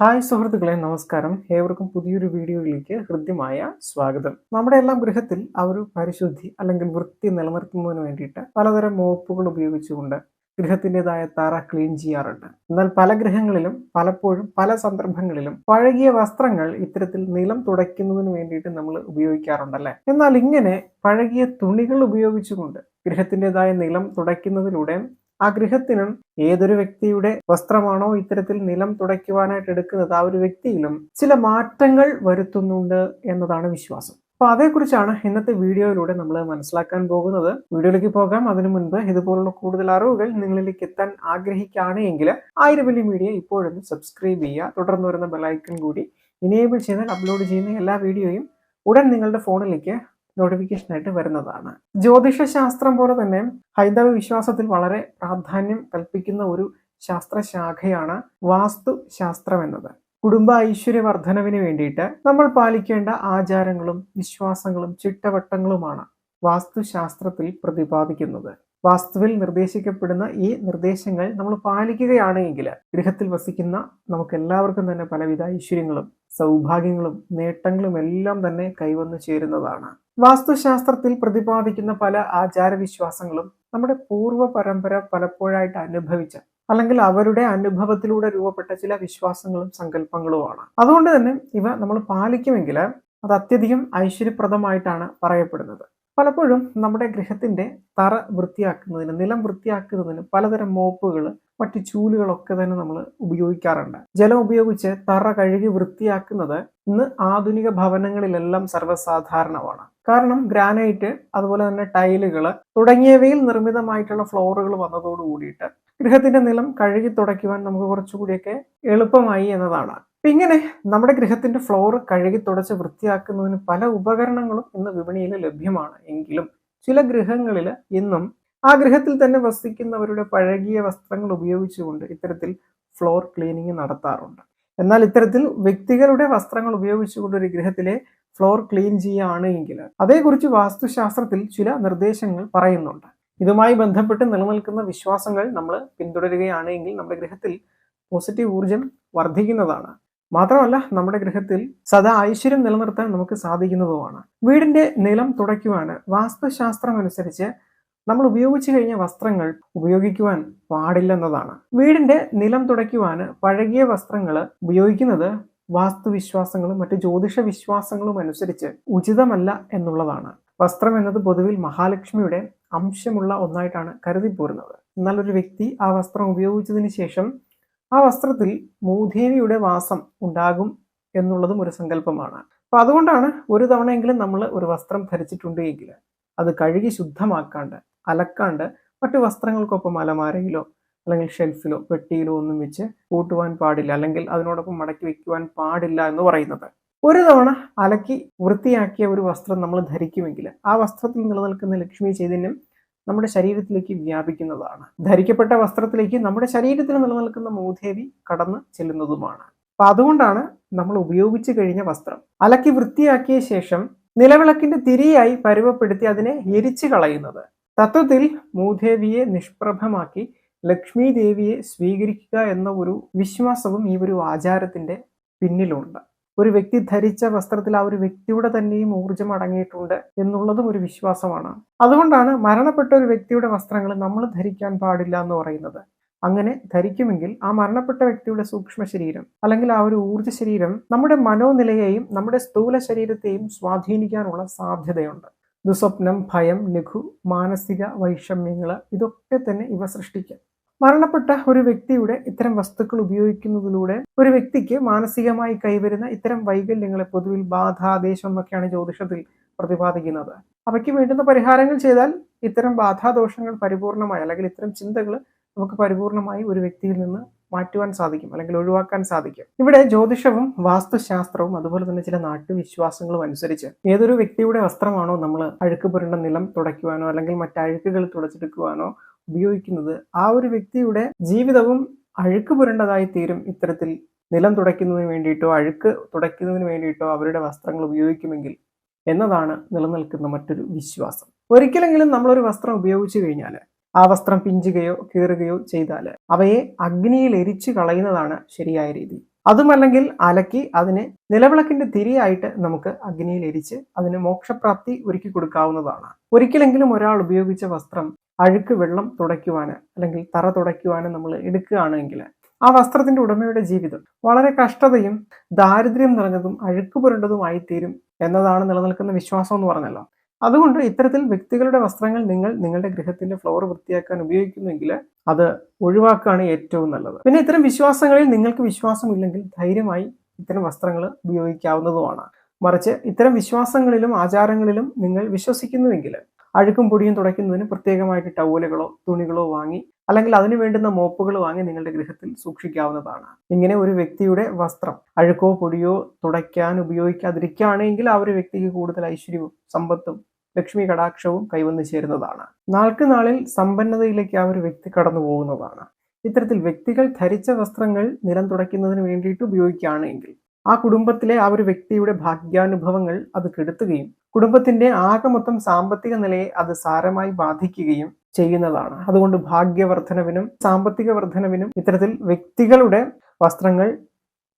Hi സുഹൃത്തുക്കളെ നമസ്കാരം. ഏവർക്കും പുതിയൊരു വീഡിയോയിലേക്ക് ഹൃദ്യമായ സ്വാഗതം. നമ്മുടെ എല്ലാം ഗൃഹത്തിൽ ആ ഒരു പരിശുദ്ധി അല്ലെങ്കിൽ വൃത്തി നിലനിർത്തുന്നതിന് വേണ്ടിയിട്ട് പലതരം മോപ്പുകൾ ഉപയോഗിച്ചുകൊണ്ട് ഗൃഹത്തിന്റെതായ തറ ക്ലീൻ ചെയ്യാറുണ്ട്. എന്നാൽ പല ഗൃഹങ്ങളിലും പലപ്പോഴും പല സന്ദർഭങ്ങളിലും പഴകിയ വസ്ത്രങ്ങൾ ഇത്തരത്തിൽ നിലം തുടയ്ക്കുന്നതിന് വേണ്ടിയിട്ട് നമ്മൾ ഉപയോഗിക്കാറുണ്ടല്ലേ? എന്നാൽ ഇങ്ങനെ പഴകിയ തുണികൾ ഉപയോഗിച്ചുകൊണ്ട് ഗൃഹത്തിന്റെതായ നിലം തുടയ്ക്കുന്നതിലൂടെ ആ ഗൃഹത്തിനും ഏതൊരു വ്യക്തിയുടെ വസ്ത്രമാണോ ഇത്തരത്തിൽ നിലം തുടയ്ക്കുവാനായിട്ട് എടുക്കുന്നത് ആ ഒരു വ്യക്തിയിലും ചില മാറ്റങ്ങൾ വരുത്തുന്നുണ്ട് എന്നതാണ് വിശ്വാസം. അപ്പൊ അതേക്കുറിച്ചാണ് ഇന്നത്തെ വീഡിയോയിലൂടെ നമ്മൾ മനസ്സിലാക്കാൻ പോകുന്നത്. വീഡിയോയിലേക്ക് പോകാം. അതിനു മുൻപ് ഇതുപോലുള്ള കൂടുതൽ അറിവുകൾ നിങ്ങളിലേക്ക് എത്താൻ ആഗ്രഹിക്കുകയാണെങ്കിൽ ആയിരം വലിയ മീഡിയ ഇപ്പോഴൊന്ന് സബ്സ്ക്രൈബ് ചെയ്യുക. തുടർന്ന് വരുന്ന ബെലൈക്കൺ കൂടി ഇനേബിൾ ചെയ്താൽ അപ്ലോഡ് ചെയ്യുന്ന എല്ലാ വീഡിയോയും ഉടൻ നിങ്ങളുടെ ഫോണിലേക്ക് നോട്ടിഫിക്കേഷൻ ആയിട്ട് വരുന്നതാണ്. ജ്യോതിഷ ശാസ്ത്രം പോലെ തന്നെ ഹൈന്ദവ വിശ്വാസത്തിൽ വളരെ പ്രാധാന്യം കൽപ്പിക്കുന്ന ഒരു ശാസ്ത്രശാഖയാണ് വാസ്തു ശാസ്ത്രം എന്നത്. കുടുംബ ഐശ്വര്യ വർധനവിന് വേണ്ടിയിട്ട് നമ്മൾ പാലിക്കേണ്ട ആചാരങ്ങളും വിശ്വാസങ്ങളും ചിട്ടവട്ടങ്ങളുമാണ് വാസ്തുശാസ്ത്രത്തിൽ പ്രതിപാദിക്കുന്നത്. വാസ്തുവിൽ നിർദ്ദേശിക്കപ്പെടുന്ന ഈ നിർദ്ദേശങ്ങൾ നമ്മൾ പാലിക്കുകയാണെങ്കിൽ ഗൃഹത്തിൽ വസിക്കുന്ന നമുക്ക് എല്ലാവർക്കും തന്നെ പലവിധ ഐശ്വര്യങ്ങളും സൗഭാഗ്യങ്ങളും നേട്ടങ്ങളും എല്ലാം തന്നെ കൈവന്നു ചേരുന്നതാണ്. വാസ്തുശാസ്ത്രത്തിൽ പ്രതിപാദിക്കുന്ന പല ആചാരവിശ്വാസങ്ങളും നമ്മുടെ പൂർവ പരമ്പര പലപ്പോഴായിട്ട് അനുഭവിച്ച അല്ലെങ്കിൽ അവരുടെ അനുഭവത്തിലൂടെ രൂപപ്പെട്ട ചില വിശ്വാസങ്ങളും സങ്കല്പങ്ങളുമാണ്. അതുകൊണ്ട് തന്നെ ഇവ നമ്മൾ പാലിക്കുമെങ്കിൽ അത് അത്യധികം ഐശ്വര്യപ്രദമായിട്ടാണ് പറയപ്പെടുന്നത്. പലപ്പോഴും നമ്മുടെ ഗൃഹത്തിന്റെ തറ വൃത്തിയാക്കുന്നതിന് നിലം വൃത്തിയാക്കുന്നതിന് പലതരം മോപ്പുകൾ മറ്റു ചൂലുകളൊക്കെ തന്നെ നമ്മൾ ഉപയോഗിക്കാറുണ്ട്. ജലം ഉപയോഗിച്ച് തറ കഴുകി വൃത്തിയാക്കുന്നത് ഇന്ന് ആധുനിക ഭവനങ്ങളിലെല്ലാം സർവസാധാരണമാണ്. കാരണം ഗ്രാനൈറ്റ് അതുപോലെ തന്നെ ടൈലുകൾ തുടങ്ങിയവയിൽ നിർമ്മിതമായിട്ടുള്ള ഫ്ലോറുകൾ വന്നതോട് കൂടിയിട്ട് ഗൃഹത്തിന്റെ നിലം കഴുകി തുടയ്ക്കുവാൻ നമുക്ക് കുറച്ചുകൂടിയൊക്കെ എളുപ്പമായി എന്നതാണ്. ഇങ്ങനെ നമ്മുടെ ഗൃഹത്തിന്റെ ഫ്ലോർ കഴുകി തുടച്ച് വൃത്തിയാക്കുന്നതിന് പല ഉപകരണങ്ങളും ഇന്ന് വിപണിയിൽ ലഭ്യമാണ്. എങ്കിലും ചില ഗൃഹങ്ങളിൽ ഇന്നും ആ ഗൃഹത്തിൽ തന്നെ വസിക്കുന്നവരുടെ പഴകിയ വസ്ത്രങ്ങൾ ഉപയോഗിച്ചുകൊണ്ട് ഇത്തരത്തിൽ ഫ്ലോർ ക്ലീനിങ് നടത്താറുണ്ട്. എന്നാൽ ഇത്തരത്തിൽ വ്യക്തികളുടെ വസ്ത്രങ്ങൾ ഉപയോഗിച്ചുകൊണ്ട് ഒരു ഗൃഹത്തിലെ ഫ്ലോർ ക്ലീൻ ചെയ്യുകയാണ് എങ്കിൽ അതേക്കുറിച്ച് വാസ്തുശാസ്ത്രത്തിൽ ചില നിർദ്ദേശങ്ങൾ പറയുന്നുണ്ട്. ഇതുമായി ബന്ധപ്പെട്ട് നിലനിൽക്കുന്ന വിശ്വാസങ്ങൾ നമ്മൾ പിന്തുടരുകയാണെങ്കിൽ നമ്മുടെ ഗൃഹത്തിൽ പോസിറ്റീവ് ഊർജം വർദ്ധിക്കുന്നതാണ്. മാത്രമല്ല നമ്മുടെ ഗൃഹത്തിൽ സദാ ഐശ്വര്യം നിലനിർത്താൻ നമുക്ക് സാധിക്കുന്നതുമാണ്. വീടിന്റെ നിലം തുടയ്ക്കുവാൻ വാസ്തുശാസ്ത്രം അനുസരിച്ച് നമ്മൾ ഉപയോഗിച്ചു കഴിഞ്ഞ വസ്ത്രങ്ങൾ ഉപയോഗിക്കുവാൻ പാടില്ലെന്നതാണ്. വീടിന്റെ നിലം തുടയ്ക്കുവാൻ പഴകിയ വസ്ത്രങ്ങൾ ഉപയോഗിക്കുന്നത് വാസ്തുവിശ്വാസങ്ങളും മറ്റ് ജ്യോതിഷ വിശ്വാസങ്ങളും അനുസരിച്ച് ഉചിതമല്ല എന്നുള്ളതാണ്. വസ്ത്രം എന്നത് പൊതുവിൽ മഹാലക്ഷ്മിയുടെ അംശമുള്ള ഒന്നായിട്ടാണ് കരുതിപ്പോരുന്നത്. എന്നാൽ ഒരു വ്യക്തി ആ വസ്ത്രം ഉപയോഗിച്ചതിന് ശേഷം ആ വസ്ത്രത്തിൽ മൂദേവിയുടെ വാസം ഉണ്ടാകും എന്നുള്ളതും ഒരു സങ്കല്പമാണ്. അപ്പൊ അതുകൊണ്ടാണ് ഒരു തവണയെങ്കിലും നമ്മൾ ഒരു വസ്ത്രം ധരിച്ചിട്ടുണ്ട് എങ്കിൽ അത് കഴുകി ശുദ്ധമാക്കാണ്ട് അലക്കാണ്ട് മറ്റു വസ്ത്രങ്ങൾക്കൊപ്പം അലമാരയിലോ അല്ലെങ്കിൽ ഷെൽഫിലോ പെട്ടിയിലോ ഒന്നും വെച്ച് കൂട്ടുവാൻ പാടില്ല. അല്ലെങ്കിൽ അതിനോടൊപ്പം മടക്കി വെക്കുവാൻ പാടില്ല എന്ന് പറയുന്നത്. ഒരു തവണ അലക്കി വൃത്തിയാക്കിയ ഒരു വസ്ത്രം നമ്മൾ ധരിക്കുമെങ്കിൽ ആ വസ്ത്രത്തിൽ നിലനിൽക്കുന്ന ലക്ഷ്മി ചൈതന്യം നമ്മുടെ ശരീരത്തിലേക്ക് വ്യാപിക്കുന്നതാണ്. ധരിക്കപ്പെട്ട വസ്ത്രത്തിലേക്ക് നമ്മുടെ ശരീരത്തിൽ നിലനിൽക്കുന്ന മൂദേവി കടന്ന് ചെല്ലുന്നതുമാണ്. അപ്പൊ അതുകൊണ്ടാണ് നമ്മൾ ഉപയോഗിച്ചു കഴിഞ്ഞ വസ്ത്രം. അലക്കി വൃത്തിയാക്കിയ ശേഷം നിലവിളക്കിന്റെ തിരിയായി പരുവപ്പെടുത്തി അതിനെ എരിച്ചു കളയുന്നത്. തത്വത്തിൽ മൂദേവിയെ നിഷ്പ്രഭമാക്കി ലക്ഷ്മി ദേവിയെ സ്വീകരിക്കുക എന്ന ഒരു വിശ്വാസവും ഈ ഒരു ആചാരത്തിന്റെ പിന്നിലുണ്ട്. ഒരു വ്യക്തി ധരിച്ച വസ്ത്രത്തിൽ ആ ഒരു വ്യക്തിയുടെ തന്നെയും ഊർജം അടങ്ങിയിട്ടുണ്ട് എന്നുള്ളതും ഒരു വിശ്വാസമാണ്. അതുകൊണ്ടാണ് മരണപ്പെട്ട ഒരു വ്യക്തിയുടെ വസ്ത്രങ്ങൾ നമ്മൾ ധരിക്കാൻ പാടില്ല എന്ന് പറയുന്നത്. അങ്ങനെ ധരിക്കുമെങ്കിൽ ആ മരണപ്പെട്ട വ്യക്തിയുടെ സൂക്ഷ്മ ശരീരം അല്ലെങ്കിൽ ആ ഒരു ഊർജ ശരീരം നമ്മുടെ മനോനിലയെയും നമ്മുടെ സ്ഥൂല ശരീരത്തെയും സ്വാധീനിക്കാനുള്ള സാധ്യതയുണ്ട്. ദുസ്വപ്നം ഭയം ലഘു മാനസിക വൈഷമ്യങ്ങൾ ഇതൊക്കെ തന്നെ ഇവ സൃഷ്ടിക്കാം. മരണപ്പെട്ട ഒരു വ്യക്തിയുടെ ഇത്തരം വസ്തുക്കൾ ഉപയോഗിക്കുന്നതിലൂടെ ഒരു വ്യക്തിക്ക് മാനസികമായി കൈവരുന്ന ഇത്തരം വൈകല്യങ്ങളെ പൊതുവിൽ ബാധാദേശം എന്നൊക്കെയാണ് ജ്യോതിഷത്തിൽ പ്രതിപാദിക്കുന്നത്. അവയ്ക്ക് വേണ്ടുന്ന പരിഹാരങ്ങൾ ചെയ്താൽ ഇത്തരം ബാധാദോഷങ്ങൾ പരിപൂർണമായി അല്ലെങ്കിൽ ഇത്തരം ചിന്തകൾ നമുക്ക് പരിപൂർണമായി ഒരു വ്യക്തിയിൽ നിന്ന് മാറ്റുവാൻ സാധിക്കും അല്ലെങ്കിൽ ഒഴിവാക്കാൻ സാധിക്കും. ഇവിടെ ജ്യോതിഷവും വാസ്തുശാസ്ത്രവും അതുപോലെ തന്നെ ചില നാട്ടുവിശ്വാസങ്ങളും അനുസരിച്ച് ഏതൊരു വ്യക്തിയുടെ വസ്ത്രമാണോ നമ്മൾ അഴുക്ക് പുരണ്ട നിലം തുടയ്ക്കുവാനോ അല്ലെങ്കിൽ മറ്റഴുക്കുകൾ തുടച്ചെടുക്കുവാനോ ഉപയോഗിക്കുന്നത് ആ ഒരു വ്യക്തിയുടെ ജീവിതവും അഴുക്ക് പുരണ്ടതായി തീരും ഇത്തരത്തിൽ നിലം തുടയ്ക്കുന്നതിന് വേണ്ടിയിട്ടോ അഴുക്ക് തുടയ്ക്കുന്നതിന് വേണ്ടിയിട്ടോ അവരുടെ വസ്ത്രങ്ങൾ ഉപയോഗിക്കുമെങ്കിൽ എന്നതാണ് നിലനിൽക്കുന്ന മറ്റൊരു വിശ്വാസം. ഒരിക്കലെങ്കിലും നമ്മളൊരു വസ്ത്രം ഉപയോഗിച്ചു കഴിഞ്ഞാൽ ആ വസ്ത്രം പിഞ്ചുകയോ കീറുകയോ ചെയ്താൽ അവയെ അഗ്നിയിൽ എരിച്ചു കളയുന്നതാണ് ശരിയായ രീതി. അതുമല്ലെങ്കിൽ അലക്കി അതിനെ നിലവിളക്കിന്റെ തിരിയായിട്ട് നമുക്ക് അഗ്നിയിൽ എരിച്ച് അതിന് മോക്ഷപ്രാപ്തി ഒരുക്കി കൊടുക്കാവുന്നതാണ്. ഒരിക്കലെങ്കിലും ഒരാൾ ഉപയോഗിച്ച വസ്ത്രം അഴുക്ക് വെള്ളം തുടയ്ക്കുവാന് അല്ലെങ്കിൽ തറ തുടയ്ക്കുവാന് നമ്മൾ എടുക്കുകയാണെങ്കിൽ ആ വസ്ത്രത്തിന്റെ ഉടമയുടെ ജീവിതം വളരെ കഷ്ടതയും ദാരിദ്ര്യം നിറഞ്ഞതും അഴുക്ക് പുരണ്ടതുമായി തീരും എന്നതാണ് നിലനിൽക്കുന്ന വിശ്വാസം എന്ന് പറഞ്ഞല്ലോ. അതുകൊണ്ട് ഇത്തരത്തിൽ വ്യക്തികളുടെ വസ്ത്രങ്ങൾ നിങ്ങൾ നിങ്ങളുടെ ഗൃഹത്തിന്റെ ഫ്ലോർ വൃത്തിയാക്കാൻ ഉപയോഗിക്കുന്നുവെങ്കിൽ അത് ഒഴിവാക്കുകയാണ് ഏറ്റവും നല്ലത്. പിന്നെ ഇത്തരം വിശ്വാസങ്ങളിൽ നിങ്ങൾക്ക് വിശ്വാസമില്ലെങ്കിൽ ധൈര്യമായി ഇത്തരം വസ്ത്രങ്ങൾ ഉപയോഗിക്കാവുന്നതുമാണ്. മറിച്ച് ഇത്തരം വിശ്വാസങ്ങളിലും ആചാരങ്ങളിലും നിങ്ങൾ വിശ്വസിക്കുന്നുവെങ്കിൽ അഴുക്കും പൊടിയും തുടയ്ക്കുന്നതിന് പ്രത്യേകമായിട്ട് ടവലുകളോ തുണികളോ വാങ്ങി അല്ലെങ്കിൽ അതിനു വേണ്ടുന്ന മോപ്പുകൾ വാങ്ങി നിങ്ങളുടെ ഗൃഹത്തിൽ സൂക്ഷിക്കാവുന്നതാണ്. ഇങ്ങനെ ഒരു വ്യക്തിയുടെ വസ്ത്രം അഴുക്കോ പൊടിയോ തുടയ്ക്കാൻ ഉപയോഗിക്കാതിരിക്കുകയാണെങ്കിൽ ആ ഒരു വ്യക്തിക്ക് കൂടുതൽ ഐശ്വര്യവും സമ്പത്തും ലക്ഷ്മി കടാക്ഷവും കൈവന്നു ചേരുന്നതാണ്. നാൾക്ക് നാളിൽ സമ്പന്നതയിലേക്ക് ആ ഒരു വ്യക്തി കടന്നു പോകുന്നതാണ്. ഇത്തരത്തിൽ വ്യക്തികൾ ധരിച്ച വസ്ത്രങ്ങൾ നിലം തുടയ്ക്കുന്നതിന് വേണ്ടിയിട്ട് ഉപയോഗിക്കുകയാണെങ്കിൽ ആ കുടുംബത്തിലെ ആ ഒരു വ്യക്തിയുടെ ഭാഗ്യാനുഭവങ്ങൾ അത് കെടുത്തുകയും കുടുംബത്തിന്റെ ആകെ മൊത്തം സാമ്പത്തിക നിലയെ അത് സാരമായി ബാധിക്കുകയും ചെയ്യുന്നതാണ്. അതുകൊണ്ട് ഭാഗ്യവർദ്ധനവിനും സാമ്പത്തിക വർധനവിനും ഇത്തരത്തിൽ വ്യക്തികളുടെ വസ്ത്രങ്ങൾ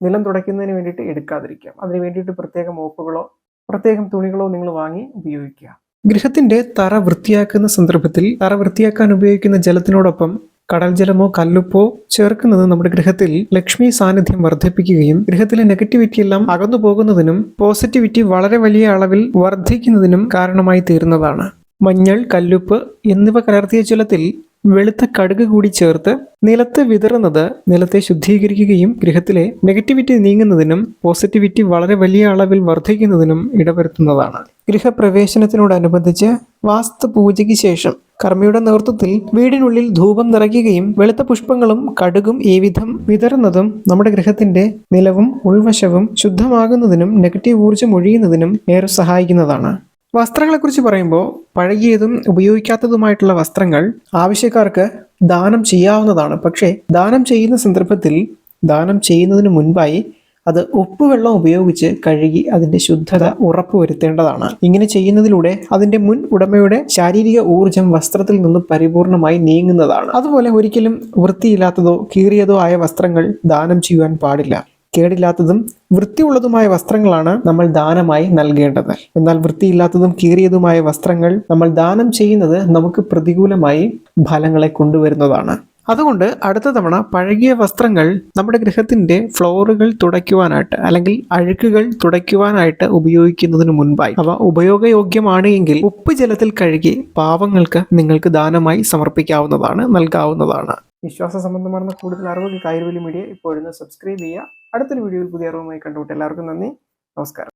നിലം തുടയ്ക്കുന്നതിന് വേണ്ടിയിട്ട് എടുക്കാതിരിക്കാം. അതിന് വേണ്ടിയിട്ട് പ്രത്യേകം മോപ്പുകളോ പ്രത്യേകം തുണികളോ നിങ്ങൾ വാങ്ങി ഉപയോഗിക്കുക. ഗൃഹത്തിന്റെ തറ വൃത്തിയാക്കുന്ന സന്ദർഭത്തിൽ തറ വൃത്തിയാക്കാൻ ഉപയോഗിക്കുന്ന ജലത്തിനോടൊപ്പം കടൽ ജലമോ കല്ലുപ്പോ ചേർക്കുന്നത് നമ്മുടെ ഗൃഹത്തിൽ ലക്ഷ്മി സാന്നിധ്യം വർദ്ധിപ്പിക്കുകയും ഗൃഹത്തിലെ നെഗറ്റിവിറ്റി എല്ലാം അകന്നു പോകുന്നതിനും പോസിറ്റിവിറ്റി വളരെ വലിയ അളവിൽ വർദ്ധിക്കുന്നതിനും കാരണമായി തീരുന്നതാണ്. മഞ്ഞൾ കല്ലുപ്പ് എന്നിവ കലർത്തിയ ജലത്തിൽ വെളുത്ത കടുക് കൂടി ചേർത്ത് നിലത്ത് വിതറുന്നത് നിലത്തെ ശുദ്ധീകരിക്കുകയും ഗൃഹത്തിലെ നെഗറ്റിവിറ്റി നീങ്ങുന്നതിനും പോസിറ്റിവിറ്റി വളരെ വലിയ അളവിൽ വർദ്ധിക്കുന്നതിനും ഇടവരുത്തുന്നതാണ്. ഗൃഹപ്രവേശനത്തിനോടനുബന്ധിച്ച് വാസ്തു പൂജയ്ക്ക് ശേഷം കർമ്മിയുടെ നേതൃത്വത്തിൽ വീടിനുള്ളിൽ ധൂപം നിറയ്ക്കുകയും വെളുത്ത പുഷ്പങ്ങളും കടുകും ഈ വിധം വിതറുന്നതും നമ്മുടെ ഗൃഹത്തിന്റെ നിലവും ഉൾവശവും ശുദ്ധമാകുന്നതിനും നെഗറ്റീവ് ഊർജം ഒഴിയുന്നതിനും ഏറെ സഹായിക്കുന്നതാണ്. വസ്ത്രങ്ങളെക്കുറിച്ച് പറയുമ്പോൾ പഴകിയതും ഉപയോഗിക്കാത്തതുമായിട്ടുള്ള വസ്ത്രങ്ങൾ ആവശ്യക്കാർക്ക് ദാനം ചെയ്യാവുന്നതാണ്. പക്ഷേ ദാനം ചെയ്യുന്ന സന്ദർഭത്തിൽ ദാനം ചെയ്യുന്നതിന് മുൻപായി അത് ഉപ്പുവെള്ളം ഉപയോഗിച്ച് കഴുകി അതിന്റെ ശുദ്ധത ഉറപ്പുവരുത്തേണ്ടതാണ്. ഇങ്ങനെ ചെയ്യുന്നതിലൂടെ അതിന്റെ മുൻ ഉടമയുടെ ശാരീരിക ഊർജം വസ്ത്രത്തിൽ നിന്ന് പരിപൂർണമായി നീങ്ങുന്നതാണ്. അതുപോലെ ഒരിക്കലും വൃത്തിയില്ലാത്തതോ കീറിയതോ ആയ വസ്ത്രങ്ങൾ ദാനം ചെയ്യുവാൻ പാടില്ല. കേടില്ലാത്തതും വൃത്തിയുള്ളതുമായ വസ്ത്രങ്ങളാണ് നമ്മൾ ദാനമായി നൽകേണ്ടത്. എന്നാൽ വൃത്തിയില്ലാത്തതും കീറിയതുമായ വസ്ത്രങ്ങൾ നമ്മൾ ദാനം ചെയ്യുന്നത് നമുക്ക് പ്രതികൂലമായി ഫലങ്ങളെ കൊണ്ടുവരുന്നതാണ്. അതുകൊണ്ട് അടുത്ത തവണ പഴകിയ വസ്ത്രങ്ങൾ നമ്മുടെ ഗൃഹത്തിന്റെ ഫ്ലോറുകൾ തുടയ്ക്കുവാനായിട്ട് അല്ലെങ്കിൽ അഴുക്കുകൾ തുടയ്ക്കുവാനായിട്ട് ഉപയോഗിക്കുന്നതിന് മുൻപായി. അവ ഉപയോഗയോഗ്യമാണ് എങ്കിൽ ഉപ്പ് ജലത്തിൽ കഴുകി പാവങ്ങൾക്ക് നിങ്ങൾക്ക് ദാനമായി സമർപ്പിക്കാവുന്നതാണ് നൽകാവുന്നതാണ്. വിശ്വാസ സംബന്ധമാർന്ന കൂടുതൽ അറിവുകൾ കൈരവലി മീഡിയ ഇപ്പോഴൊന്ന് സബ്സ്ക്രൈബ് ചെയ്യുക. അടുത്തൊരു വീഡിയോയിൽ പുതിയ അറിവുമായി കണ്ടുകൊണ്ട് എല്ലാവർക്കും നന്ദി. നമസ്കാരം.